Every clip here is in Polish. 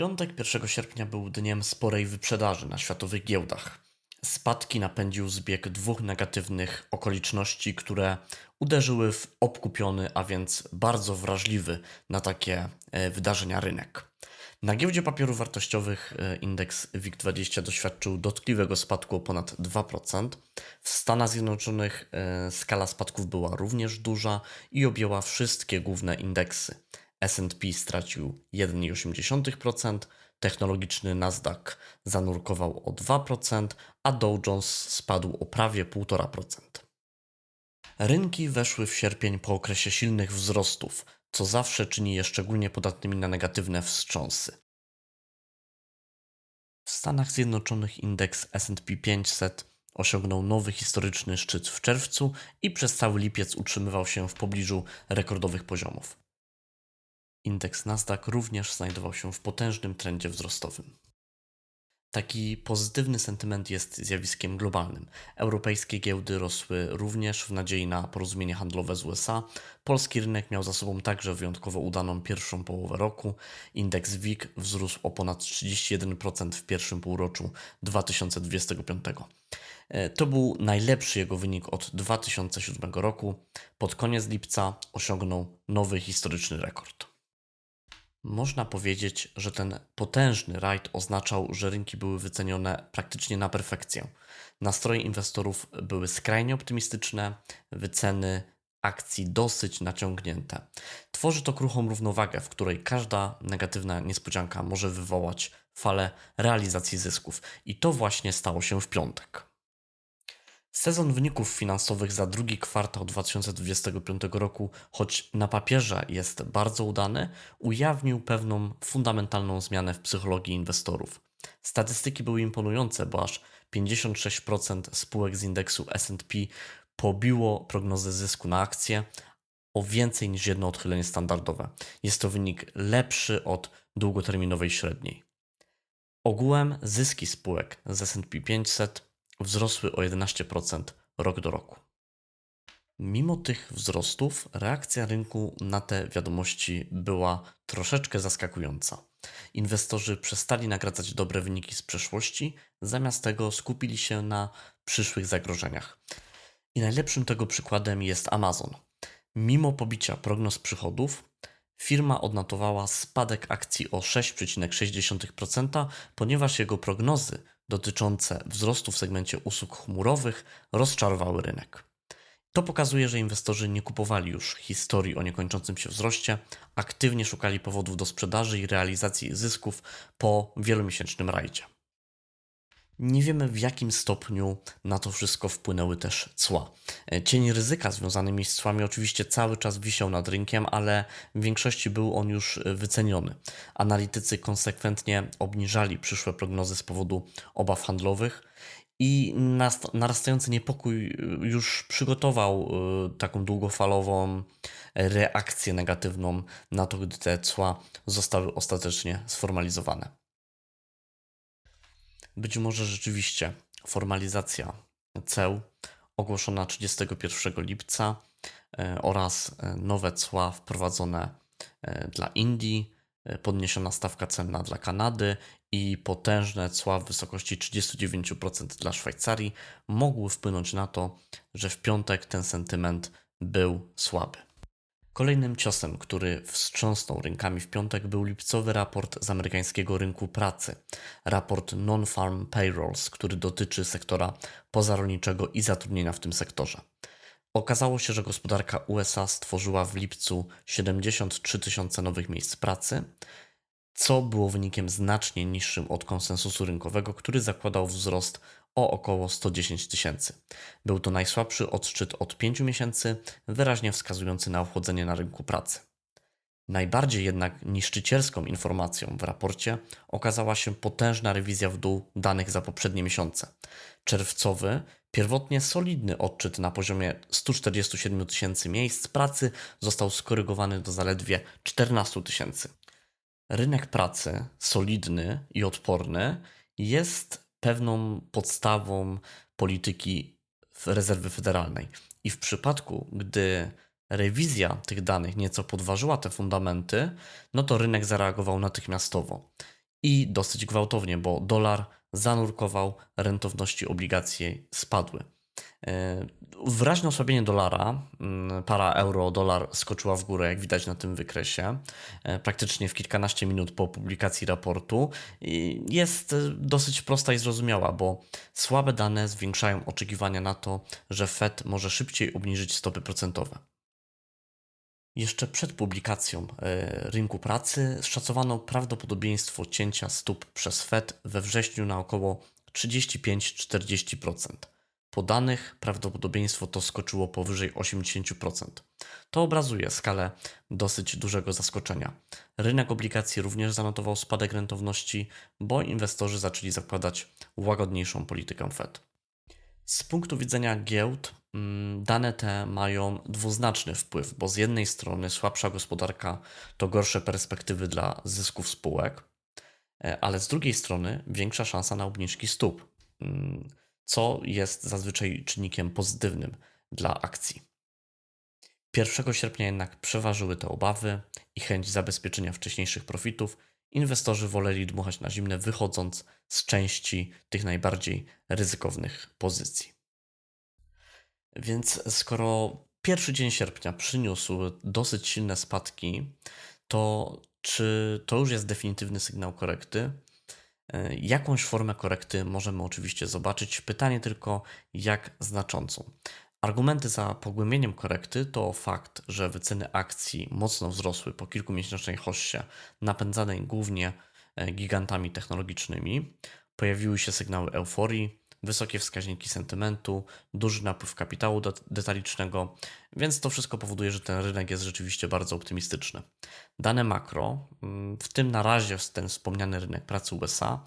Piątek 1 sierpnia był dniem sporej wyprzedaży na światowych giełdach. Spadki napędził zbieg dwóch negatywnych okoliczności, które uderzyły w obkupiony, a więc bardzo wrażliwy na takie e, wydarzenia rynek. Na giełdzie papierów wartościowych e, indeks WIG20 doświadczył dotkliwego spadku o ponad 2%. W Stanach Zjednoczonych e, skala spadków była również duża i objęła wszystkie główne indeksy. S&P stracił 1,8%, technologiczny Nasdaq zanurkował o 2%, a Dow Jones spadł o prawie 1,5%. Rynki weszły w sierpień po okresie silnych wzrostów, co zawsze czyni je szczególnie podatnymi na negatywne wstrząsy. W Stanach Zjednoczonych indeks S&P 500 osiągnął nowy historyczny szczyt w czerwcu i przez cały lipiec utrzymywał się w pobliżu rekordowych poziomów. Indeks Nasdaq również znajdował się w potężnym trendzie wzrostowym. Taki pozytywny sentyment jest zjawiskiem globalnym. Europejskie giełdy rosły również w nadziei na porozumienie handlowe z USA. Polski rynek miał za sobą także wyjątkowo udaną pierwszą połowę roku. Indeks WIG wzrósł o ponad 31% w pierwszym półroczu 2025. E, to był najlepszy jego wynik od 2007 roku. Pod koniec lipca osiągnął nowy historyczny rekord. Można powiedzieć, że ten potężny rajd oznaczał, że rynki były wycenione praktycznie na perfekcję. Nastroje inwestorów były skrajnie optymistyczne, wyceny akcji dosyć naciągnięte. Tworzy to kruchą równowagę, w której każda negatywna niespodzianka może wywołać falę realizacji zysków. I to właśnie stało się w piątek. Sezon wyników finansowych za drugi kwartał 2025 roku, choć na papierze jest bardzo udany, ujawnił pewną fundamentalną zmianę w psychologii inwestorów. Statystyki były imponujące, bo aż 56% spółek z indeksu SP pobiło prognozy zysku na akcję o więcej niż jedno odchylenie standardowe. Jest to wynik lepszy od długoterminowej średniej. Ogółem zyski spółek z SP 500 wzrosły o 11% rok do roku. Mimo tych wzrostów, reakcja rynku na te wiadomości była troszeczkę zaskakująca. Inwestorzy przestali nagradzać dobre wyniki z przeszłości, zamiast tego skupili się na przyszłych zagrożeniach. I najlepszym tego przykładem jest Amazon. Mimo pobicia prognoz przychodów, firma odnotowała spadek akcji o 6,6%, ponieważ jego prognozy dotyczące wzrostu w segmencie usług chmurowych rozczarowały rynek. To pokazuje, że inwestorzy nie kupowali już historii o niekończącym się wzroście, aktywnie szukali powodów do sprzedaży i realizacji zysków po wielomiesięcznym rajdzie. Nie wiemy w jakim stopniu na to wszystko wpłynęły też cła. E, cień ryzyka związanymi z cłami oczywiście cały czas wisiał nad rynkiem, ale w większości był on już e, wyceniony. Analitycy konsekwentnie obniżali przyszłe prognozy z powodu obaw handlowych i narastający niepokój e, już przygotował taką długofalową reakcję negatywną na to, gdy te cła zostały ostatecznie sformalizowane. Być może rzeczywiście formalizacja ceł ogłoszona 31 lipca e, oraz e, nowe cła wprowadzone e, dla Indii, podniesiona stawka cenna dla Kanady i potężne cła w wysokości 39% dla Szwajcarii mogły wpłynąć na to, że w piątek ten sentyment był słaby. Kolejnym ciosem, który wstrząsnął rynkami w piątek, był lipcowy raport z amerykańskiego rynku pracy. Raport Non-Farm Payrolls, który dotyczy sektora pozarolniczego i zatrudnienia w tym sektorze. Okazało się, że gospodarka USA stworzyła w lipcu 73 tysiące nowych miejsc pracy, co było wynikiem znacznie niższym od konsensusu rynkowego, który zakładał wzrost o około 110 tysięcy. Był to najsłabszy odszczyt od 5 miesięcy, wyraźnie wskazujący na ochłodzenie na rynku pracy. Najbardziej jednak niszczycielską informacją w raporcie okazała się potężna rewizja w dół danych za poprzednie miesiące. Czerwcowy, pierwotnie solidny odczyt na poziomie 147 tysięcy miejsc pracy został skorygowany do zaledwie 14 tysięcy. Rynek pracy, solidny i odporny, jest pewną podstawą polityki rezerwy federalnej. I w przypadku, gdy rewizja tych danych nieco podważyła te fundamenty, no to rynek zareagował natychmiastowo. i dosyć gwałtownie, bo dolar zanurkował, rentowności obligacji spadły. E, wyraźne osłabienie dolara, mm, para euro-dolar skoczyła w górę, jak widać na tym wykresie, e, praktycznie w kilkanaście minut po publikacji raportu. Jest e, dosyć prosta i zrozumiała, bo słabe dane zwiększają oczekiwania na to, że Fed może szybciej obniżyć stopy procentowe. Jeszcze przed publikacją rynku pracy szacowano prawdopodobieństwo cięcia stóp przez Fed we wrześniu na około 35-40%. Po danych prawdopodobieństwo to skoczyło powyżej 80%. To obrazuje skalę dosyć dużego zaskoczenia. Rynek obligacji również zanotował spadek rentowności, bo inwestorzy zaczęli zakładać łagodniejszą politykę Fed. Z punktu widzenia giełd, mm, dane te mają dwuznaczny wpływ, bo z jednej strony słabsza gospodarka to gorsze perspektywy dla zysków spółek, e, ale z drugiej strony większa szansa na obniżki stóp. Co jest zazwyczaj czynnikiem pozytywnym dla akcji. 1 sierpnia jednak przeważyły te obawy i chęć zabezpieczenia wcześniejszych profitów. Inwestorzy woleli dmuchać na zimne, wychodząc z części tych najbardziej ryzykownych pozycji. Więc skoro pierwszy dzień sierpnia przyniósł dosyć silne spadki, to czy to już jest definitywny sygnał korekty? E, jakąś formę korekty możemy oczywiście zobaczyć. Pytanie tylko, jak znaczącą. Argumenty za pogłębieniem korekty to fakt, że wyceny akcji mocno wzrosły po kilkumiesięcznej hoście, napędzanej głównie e, gigantami technologicznymi. Pojawiły się sygnały euforii, wysokie wskaźniki sentymentu, duży napływ kapitału detalicznego, więc to wszystko powoduje, że ten rynek jest rzeczywiście bardzo optymistyczny. Dane makro, mm, w tym na razie ten wspomniany rynek pracy USA,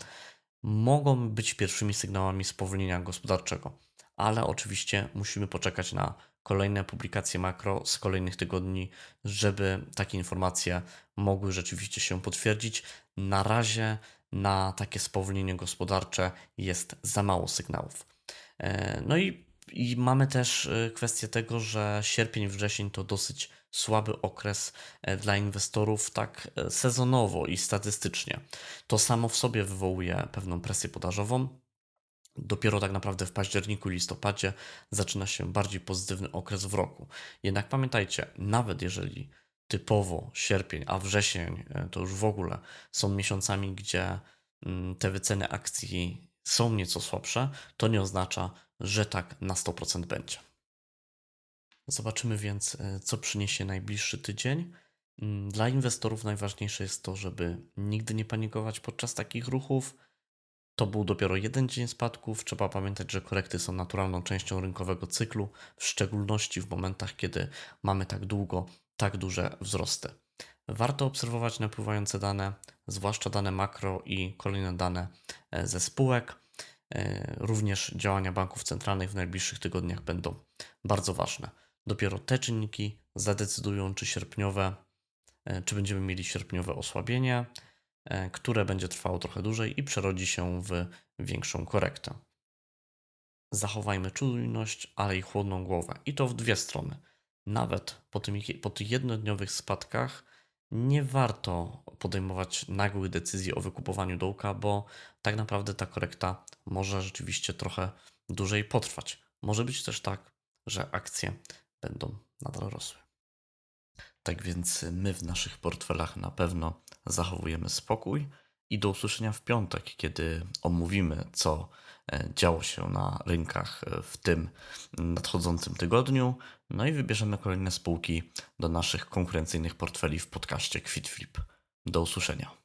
mogą być pierwszymi sygnałami spowolnienia gospodarczego, ale oczywiście musimy poczekać na kolejne publikacje makro z kolejnych tygodni, żeby takie informacje mogły rzeczywiście się potwierdzić. Na razie na takie spowolnienie gospodarcze jest za mało sygnałów. E, no i, i mamy też e, kwestię tego, że sierpień, wrzesień to dosyć słaby okres e, dla inwestorów, tak sezonowo i statystycznie. To samo w sobie wywołuje pewną presję podażową. Dopiero tak naprawdę w październiku, listopadzie zaczyna się bardziej pozytywny okres w roku. Jednak pamiętajcie, nawet jeżeli typowo sierpień, a wrzesień e, to już w ogóle są miesiącami, gdzie mm, te wyceny akcji są nieco słabsze, to nie oznacza, że tak na 100% będzie. Zobaczymy więc, e, co przyniesie najbliższy tydzień. Mm, dla inwestorów najważniejsze jest to, żeby nigdy nie panikować podczas takich ruchów. To był dopiero jeden dzień spadków. Trzeba pamiętać, że korekty są naturalną częścią rynkowego cyklu, w szczególności w momentach, kiedy mamy tak długo tak duże wzrosty. Warto obserwować napływające dane, zwłaszcza dane makro i kolejne dane e, ze spółek. E, również działania banków centralnych w najbliższych tygodniach będą bardzo ważne. Dopiero te czynniki zadecydują, czy sierpniowe, e, czy będziemy mieli sierpniowe osłabienie, które będzie trwało trochę dłużej i przerodzi się w większą korektę. Zachowajmy czujność, ale i chłodną głowę. I to w dwie strony nawet po, tym, po tych jednodniowych spadkach nie warto podejmować nagłych decyzji o wykupowaniu dołka, bo tak naprawdę ta korekta może rzeczywiście trochę dłużej potrwać. Może być też tak, że akcje będą nadal rosły. Tak więc my w naszych portfelach na pewno zachowujemy spokój i do usłyszenia w piątek, kiedy omówimy, co e, działo się na rynkach e, w tym nadchodzącym tygodniu. No i wybierzemy kolejne spółki do naszych konkurencyjnych portfeli w podcaście QuitFlip. Do usłyszenia.